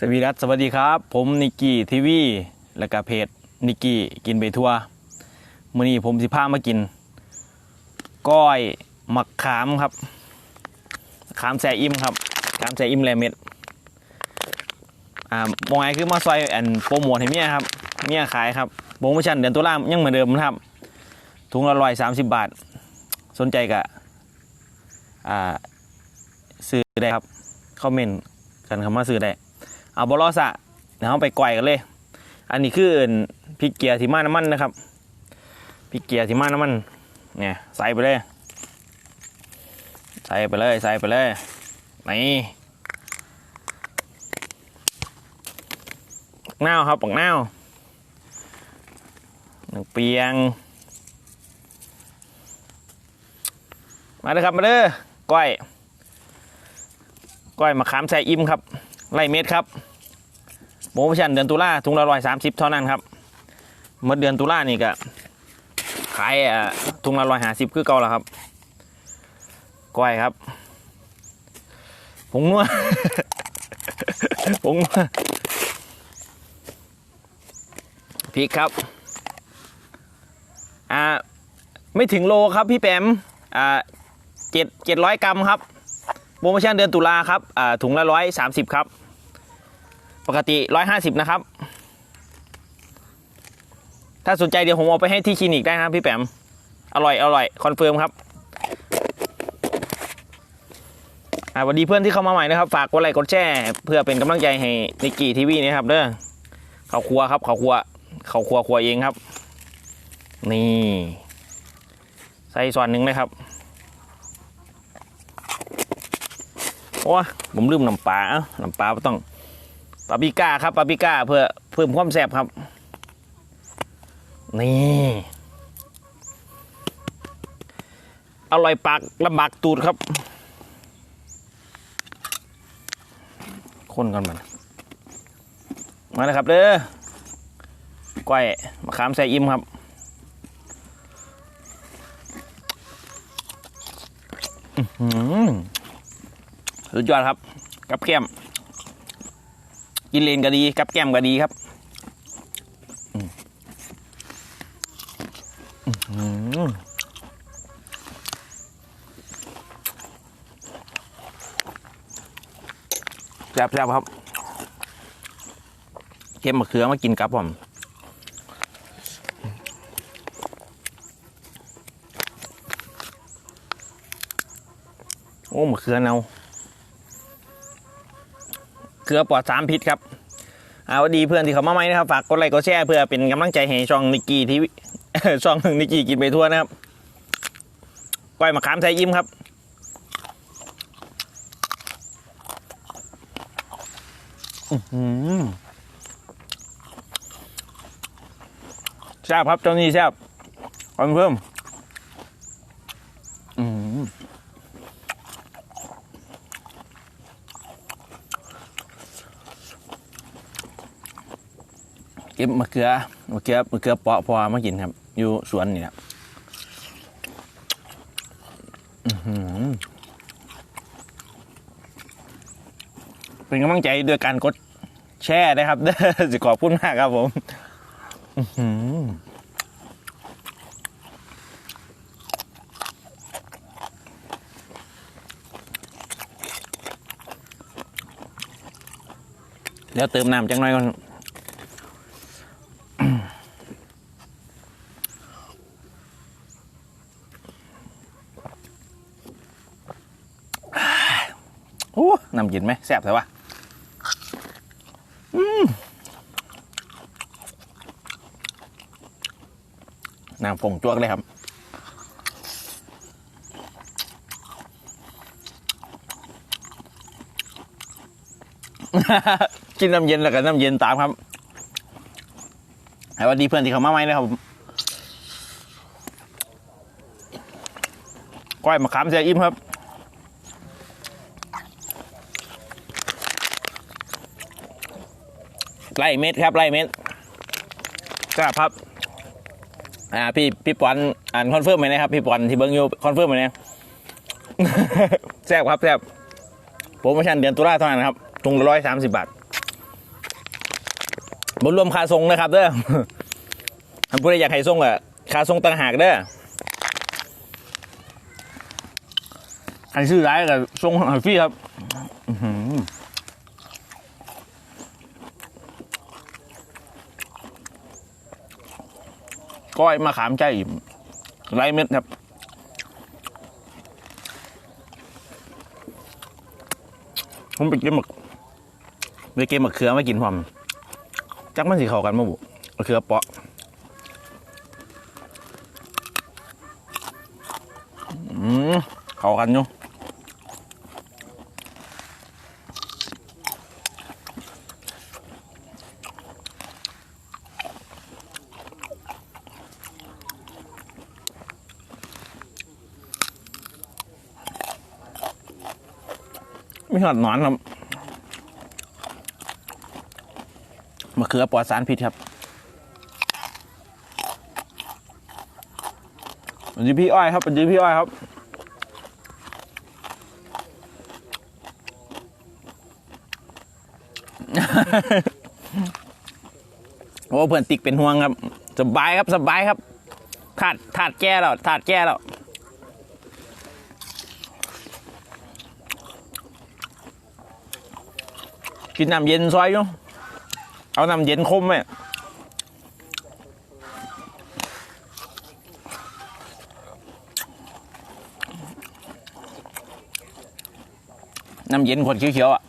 สวีรัตสวัสดีครับ ผมนิกกี้ทีวีและก็เพจนิกกี้กินไปทั่วมื้อนี้ผมสิพามากิน ก้อยมะขามครับ ขามแซ่อิ่มครับ ขามแซ่อิ่มแลเม็ดอ่ามองไงคือมาซอยอันโปรโมทให้เมียครับเมียขายครับโปรโมชั่นเดือนตุลายังเหมือนเดิมนะครับถุงละร้อยสามสิบบาท สนใจกะอ่าซื้อได้ครับคอมเมนต์กันคำว่าซื้อได้ เอาบอลอสะเดี๋ยวเราไปก่อยกันเลย อันนี้คือพริกเกียร์ที่มาน้ำมันนะครับพริกเกียร์ที่มาน้ำมันเนี่ยใส่ไปเลย ใส่ไปเลยใส่ไปเลยนี่ปักนาครับปักนาหนึ่งเปียง มาเลยครับมาเลยก้อยก้อยมะขามใส่อิ่มครับ ไล่เม็ดครับโปรโมชั่นเดือนตุลาถุงละร้อยสามสิบเท่านั้นครับเมื่อเดือนตุลานี่ก็ขายอะถุงละร้อยห้าสิบคือเก่าแล้วครับก้อยครับผงนัวผงนัวพริกครับอ่าไม่ถึงโลครับพี่แปมอ่าเจ็ดเจ็ดร้อยกรัมครับ รโมชั่นเดือนตุลาครับถุงละร้อยสามสิบครับ ปกติร้อยห้าสิบนะครับ ถ้าสนใจเดี๋ยวผมเอาไปให้ที่คลินิกได้นะครับพี่แปม อร่อยอร่อยคอนเฟิร์มครับสวัสดีเพื่อนที่เข้ามาใหม่นะครับ ฝากกดไลค์กดแชร์เพื่อเป็นกำลังใจให้นิกกี้ทีวีนะครับเด้อเขาครัวครับเขาครัวเขาครัวครัวเองครับ นี่ใส่ส่วนหนึ่งเลยครับ โอ้ยผมลืมน้ำปลาเอ้าน้ำปลาต้องปาปิก้าครับปาปิก้าเพื่อเพิ่มความแซ่บครับ นี่อร่อยปากลำบากตูดครับคนกันมันมาเลยครับเด้อก้อยมะขามใส่อิ่มครับอือ สุดยอดครับ กับแก้ม กินเลนก็ดี กับแก้มก็ดีครับแซ่บแซ่บครับ เค็มมะเขือมากินกับผมโอ้มะเขือเนา เกลือปลอดสารพิษครับเอาดีเพื่อนที่เขามาใหม่นะครับฝากกดไลค์กดแชร์เพื่อเป็นกำลังใจให้ช่องนิกกี้ทีวีช่องนิกกี้กินไปทั่วนะครับก้อยมะขามไทยยิ้มครับอื้อหือแซ่บครับเจ้านี่แซ่บคอนเพิ่มอืม เก็ บมะเขือมะเขือมะเขือเปาะพอมากินครับ อยู่สวนนี่ครับเป็นกำลังใจด้วยการกดแช่นะครับเด้อสิขอบคุณมากครับผมอื้วเติมน้ำจังหน่อยก่อน โอ้น้ำเย็นไหมแซ่บเลยวะน้ำฟงจวกเลยครับ กินน้ำเย็นแล้วก็น้ำเย็นตามครับสวัสดีเพื่อนที่เขามาใหม่นะครับก้อยมะขามเสียอิ่มครับ ไล่เม็ดครับไล่เม็ดครับครับอ่าพี่พี่ปอนอ่านคอนเฟิร์มไหมนะครับพี่ปอนที่เบิ้งอยู่คอนเฟิร์มไหมเนี่ยแซ่บครับแซ่บโปรโมชั่นเดือนตุลาเท่านั้นครับถุงละร้อยสามสิบบาทบรวมค่าทรงนะครับเด้อท่านผู้ใดอยากให้ทรงอะค่าทรงต่างหากเด้ออันชื่อร้ายกับทรงหอยฟรี่ครับอื้อหือ ก้อยมะขามใจไรเม็ดครับผมไปกินหมึกไปกินหมึกเขือมากินพร้อมจักมันสิเข้ากันมาบุเขือเปาะอืมเข้ากันอยู่ ไม่หอดหนอนครับมะเขือปลอดสารพิษครับเป็นจีพี่อ้อยครับเป็นจีพี่อ้อยครับโอ้เพื่อนติ๊กเป็นห่วงครับ สบายครับสบายครับถาดถาดแก้แล้วถาดแก้แล้ว กินน้ำเย็นซอยอยู่เอาน้ำเย็นคมไหมน้ำเย็นขวดเขียวๆอะ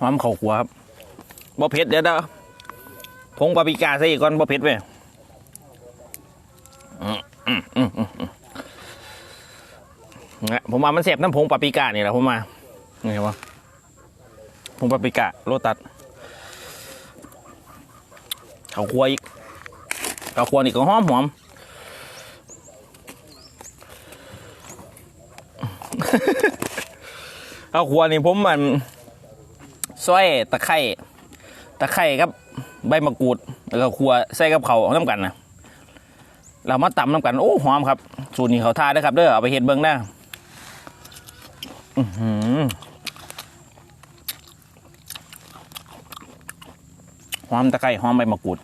หอมข้าขัวครับบ่เผ็ดเดี๋ยวเด้อผงปาปริกาใส่ก่อนบ่เผ็ดเว้ยอืมอืมอืมอืมอืมเนี่ยผม ว่ามันแสบน้ำผงปาปริก้านี่แหละผมมาไงวะผงปาปริก้าโรตัสข้าวขัวอีกข้าวขัวนี่ก็หอมหอมข้าวขัวนี่ผมมันซอยตะไคร่ตะไคร่ครับ ใบมะกรูดแล้วก็ขัวใส่กับเขาน้ำกันนะเรามาตำน้ำกันโอ้หอมครับ สูตรนี้เขาทาได้ครับเด้อเอาไปเฮ็ดเบิ้งได้ หอมตะไคร่หอมใบมะกรูด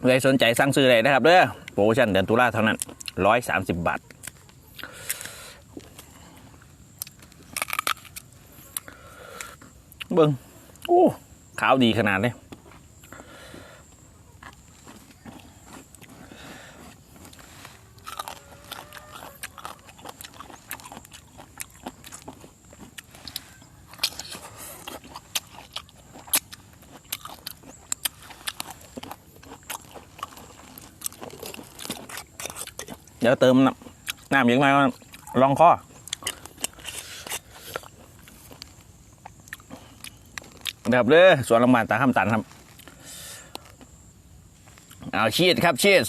ใครสนใจสั่งซื้อเลยนะครับเด้อโปรโมชั่นเดือนตุลาเท่านั้นร้อยสามสิบบาท เบิ้งโอ้ขาวดีขนาดเลยเดี๋ยวเติมน้ำน้ำเยอะไหมาลองคอ ครับเด้อสวนลำบานตาข้ามตันครับเอาชีสครับชีส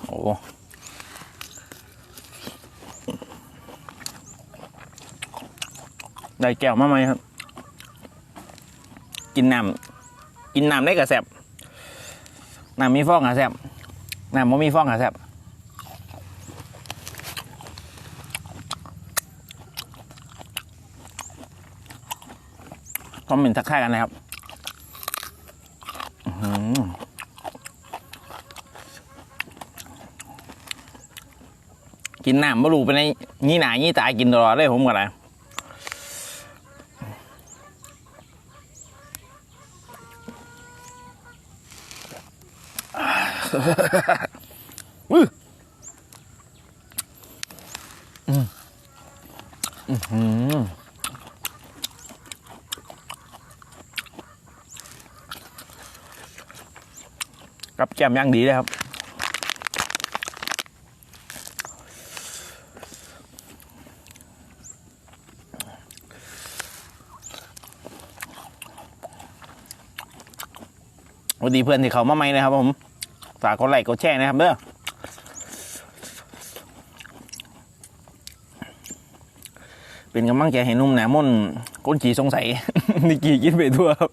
โอ้ได้แก้วมาไหมครับ กินน้ำกินน้ำได้กระแสบน้ำมีฟองอะแซบน้ำไม่มีฟองอะแซบ คอมเหม็นต์ทักทายกันนะครับกินน้ำไม่รู้ไปในยี่หนายี่ตากินตลอดเลยผมก็เลยอื้ แก้มย่างดีเลยครับ วันดีเพื่อนที่เขามาใหม่นะครับผม ฝากกดไลค์กดแชร์นะครับเด้อเป็นกำลังใจให้นุ่มแหนาม่นก้นจีสงสัยนี่กีกินไปทั่วครับ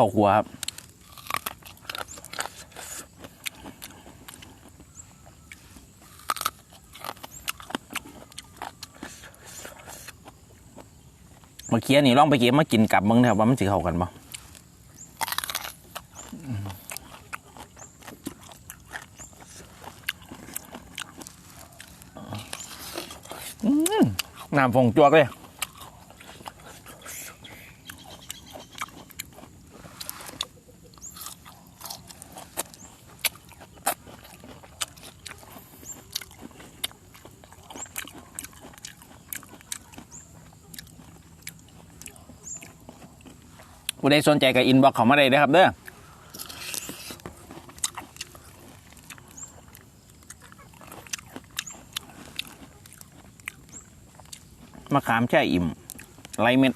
ข้าวคั่วครับมาเคี้ยนี่ลองไปเก็บมากินกับมึงนะครับว่ามันสิเข้ากันบ่น้ำฟงจวกเลย ผู้ใดสนใจกับอินบ็อกเขามาได้เด้อครับเด้อมะขามแช่อิ่มไรเม็ด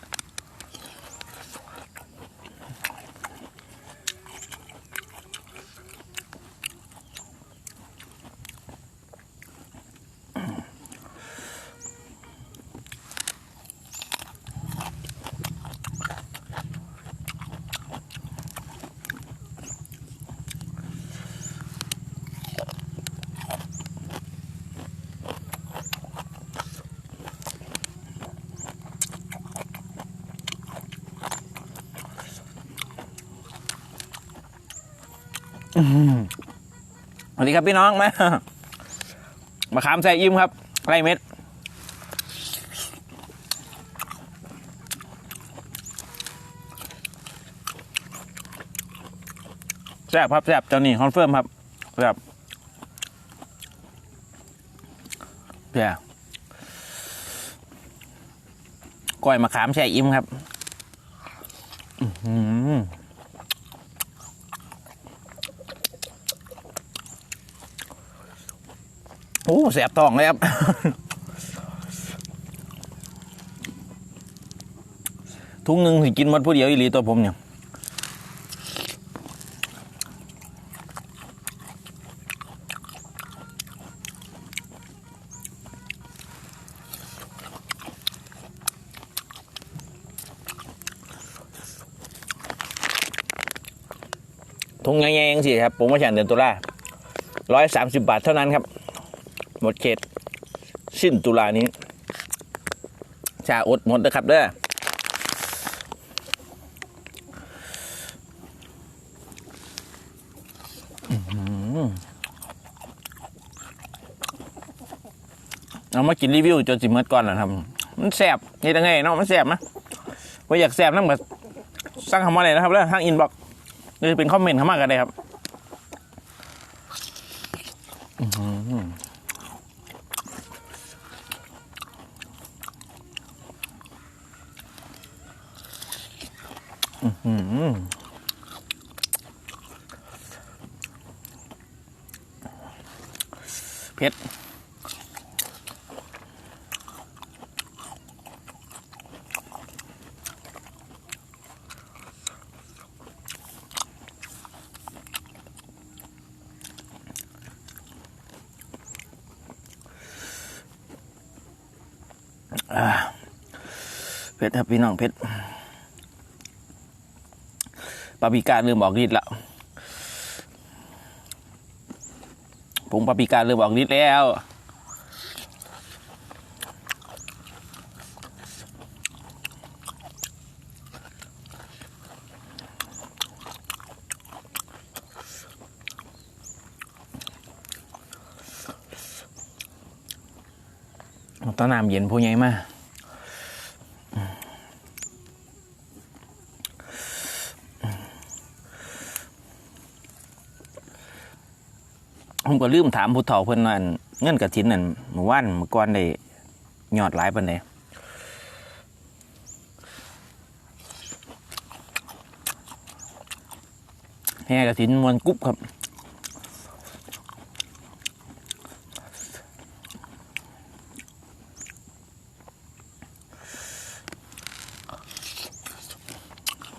สวัสดีครับพี่น้องมามะขามแช่อิ่มครับไรเม็ดแซ่บครับแซ่บเจ้านี่คอนเฟิร์มครับแซ่บแซ่บก้อยมะขามแช่อิ่มครับอื้อหือ โอ้แสบท้องเลยครับทุงหนึ่งสิกินหมดผู้เดียวอีหลีตัวผมเนี่ยทุงแง่ๆสิครับโปรโมชั่นเดือนตุลาร้อยสามสิบบาทเท่านั้นครับ หมดเขต สิ้นตุลานี้ชาอดหมดนะครับเด้อเอามากินรีวิวจนสิเมื่อก่อนนะครับ มันแสบนี่ยังไงเนาะมันแสบนะว่าอยากแสบนั่งแบบสั่งคำว่าอะไรนะครับแล้วทางอินบ็อกหรือเป็นคอมเมนต์เข้ามากันได้ครับอื้อหืออื้อหือ เผ็ดเผ็ดครับพี่น้องเผ็ดปาปริก้าเริ่มออกฤทธิ์แล้ว ผงปาปริกาเริ่มออกฤทธิ์แล้วตอนน้ำเย็นผู้ใหญ่มาก ผมก็ลืมถามผู้เฒ่าเพิ่นว่าอั่นเงินกระถินนั่นเมื่อวานเมื่อก่อนได้ยอดหลายปานใดแห่กระถินมวนกุ๊บครับ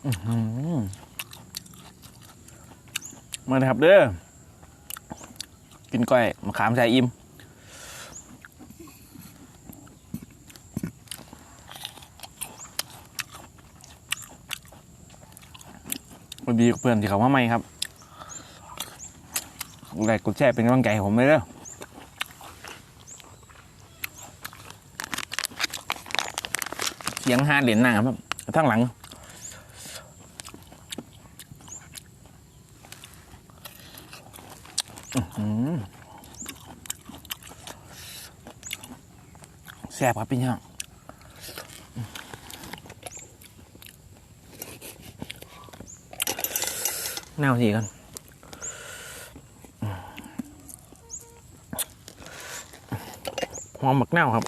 อื้อหือมาครับเด้อ กินก้อยมะขามใส่อิ่มวัสดีเพื่อนที่เขามาใหม่ครับไลค์กดแชร์เป็นกำลังใจผมเลยเด้อเสียงฮาเหรียญหน้าครับทั้งหลัง ซ่บครับพี่น้องแนวสีกันหอมหมักแนวครับ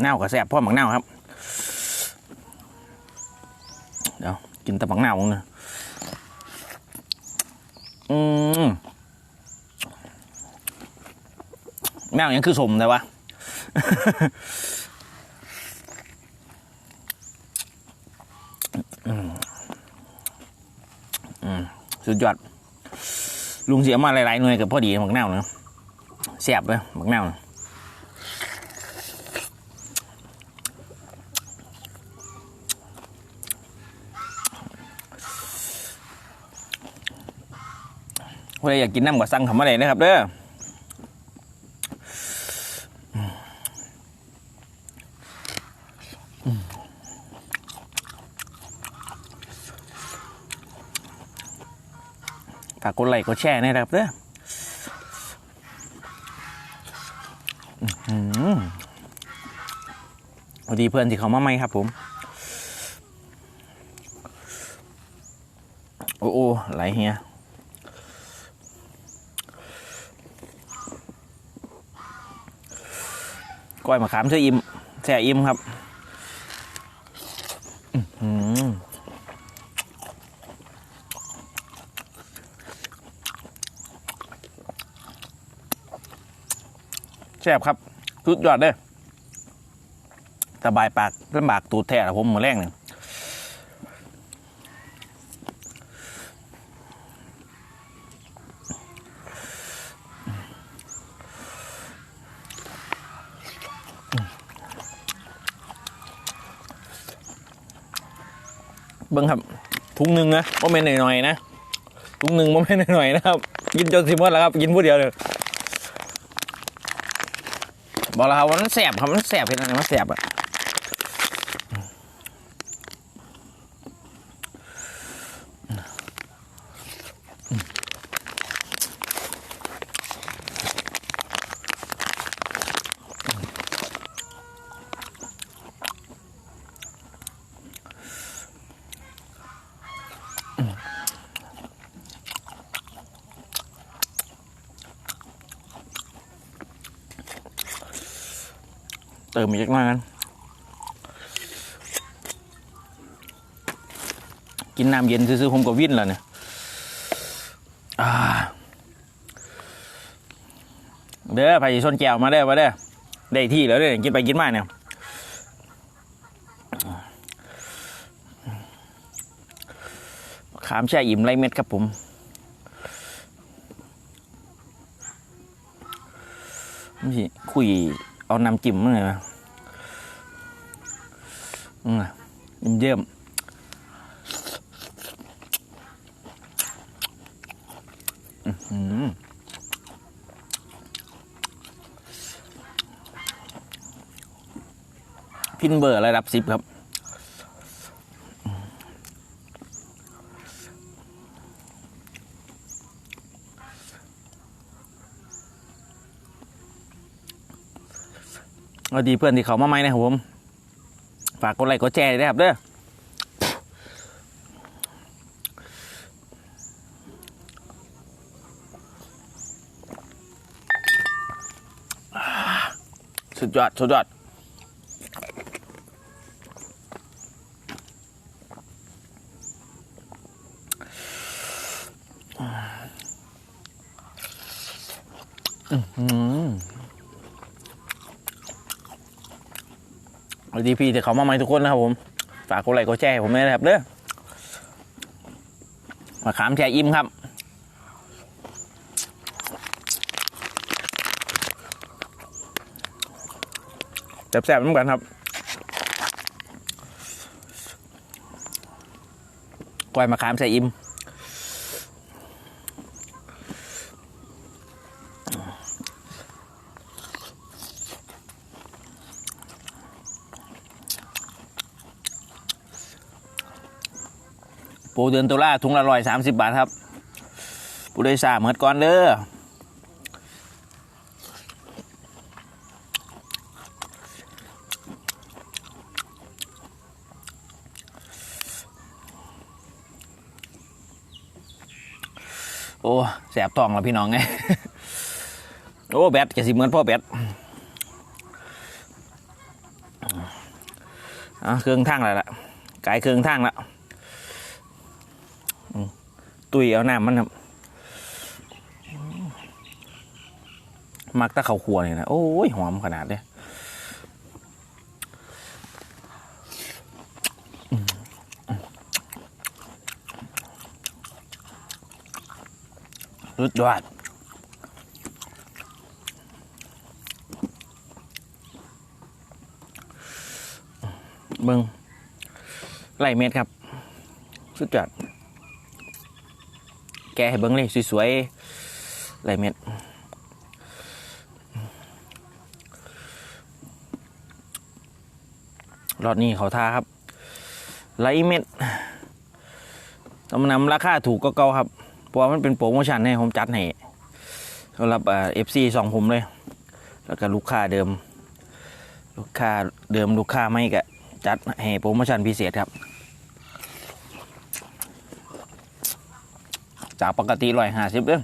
แนวก็แซ่บพ่อหมักแนวครับ แต่บักหนาวนะอืมแมวยังคือสมเลยวะอืมอืมสุดยอด ลุงเสียมาหลายๆหน่วยกับพอดีบักหนาวนาะแซ่บเลยบักหนาวนะ ใครอยากกินน้ำกับสั่งคำว่าไหนะครับเด้อฝากกดไลค์กดแชร์นะครับเด้ออื้อหือสวัสดีเพื่อนที่เขามาใหมครับผม โอ้โอ้ไหลเฮีย ก้อยมะขามเชื่ออิ่มแช่อิ่มครับแซ่บครับสุดยอดเลยสบายปากลำบากตูดแท้ละผมหมาแรงหนึ่ง เบิ้งครับทุงหนึ่งนะว่าไม่นหน่อยๆนะทุงหนึ่งว่าไม่นหน่อยๆนะครับ กินจนสิหมดแล้วครับ กินผู้เดียวเลยบอกแล้วครับว่ามันแสบครับมันแสบเป็นไหมมันแสบอะ มอีกหน่อยกันกินน้ำเย็นซื้อๆผมก็วิ่นแล้วเนี่ยเด้อไปชนแก้วมาเด้มาเด้ได้ที่แล้วเด้อกินไปกินมาเนี่ยขามแช่อิ่มไรเม็ดครับผมนี่คุยเอาน้ำจิ้มมาเลยนะ อืมเยี่ยมอื้อหือพินเบอร์ระดับสิบครับสวัสดีเพื่อนที่เขามาใหมนะครับผม ฝากกดไลค์กดแชร์ด้วยครับเด้อสุดยอดสุดยอดอือหือ สวัสดีพี่ที่เขามาใหม่ทุกคนนะครับผม ฝากกดไลค์กดแชร์ผมด้วยนะครับเด้อมาขามแช่อิ่มครับแซ่บๆเหมือนกันครับกล้วยมะขามใส่อิ่ม ปูเดือนตุลาถุงละร้อยสามสิบบาทครับปูได้สาเหมือนก่อนเด้อโอ้แสบท้องแล้วพี่น้องไง โอ้ แบตจะสิเหมือนพ่อแบตอะเครื่องทางแล้วล่ะกายเครื่องทางแล้ว ตุยเอาน้ำมันครับมักตะเขาครัวเนี่ยนะ โอ้ย หอมขนาดเลยรุดยอดเบิงไล่เม็ดครับ สุดยอด แกให้เบิ้งเลยสวยๆไล่เม็ดรอดนี้เขาท่าครับไลท์เม็ดตำนำราคาถูกก็เก่าครับ เพราะมันเป็นโปรโมชั่นให้ผมจัดให้สำหรับเอฟซีสองผมเลย แล้วก็ลูกค้าเดิม ลูกค้าเดิมลูกค้าไม่ก็จัดให้โปรโมชั่นพิเศษครับ จากปกติร้อยห้าสิบเด้อ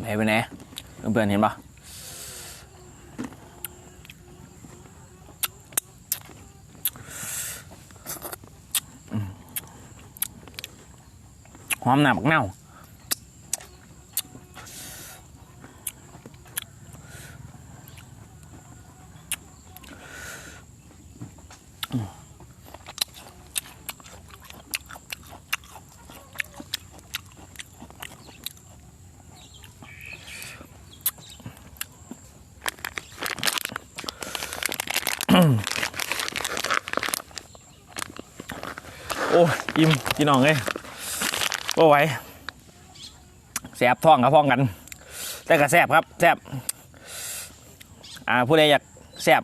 ไปไปไหนเพื่อนเห็นปะ หอมหนาบักเน่าโอ้ อิ่มพี่น้องเอ้ย โอ้ไหวแสบท้องกับพ้องกัน แต่ก็แสบครับแสบอ่าผู้ใดอยากแสบ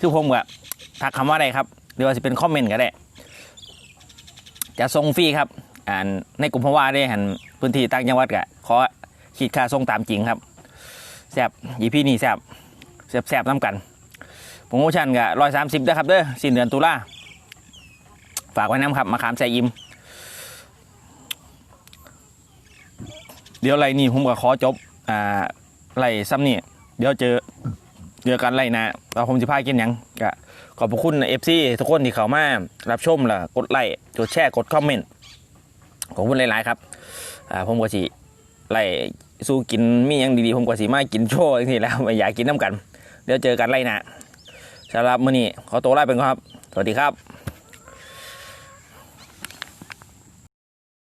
คือผมก็ทักคำว่าอะไรครับหรือว่าจะเป็นคอมเมนต์ก็ได้ จะส่งฟรีครับอ่านในกลุ่มพว่าได้หันพื้นที่ต่างจังหวัดก็ขอคิดค่าส่งตามจริงครับแสบยีพี่นี่แสบแสบแสบน้ำกันโปรโมชันก็ร้อยสามสิบนะครับเด้อสิ้นเดือนตุลาฝากไว้น้ำครับมาขามแซยิม เดี๋ยวไรนี่ผมก็ขอจบอ่าไรซ้ำนี่เดี๋ยวเจอเจอกันไรนะเราผมจะพากินยังก็ขอบคุณเอฟซีทุกคนที่เข้ามารับชมล่ะกดไลค์กดแชร์กดคอมเมนต์ขอบคุณหลาย ๆ ครับอ่าผมก็สิไล่สู้กินมีหยังดี ๆ ผมก็สิมากินโชว์อย่างนี้แล้วไม่อยากกินน้ำกัน เดี๋ยวเจอกันไรนะสำหรับมื้อนี้ขอตัวลาไปก่อนครับ สวัสดีครับ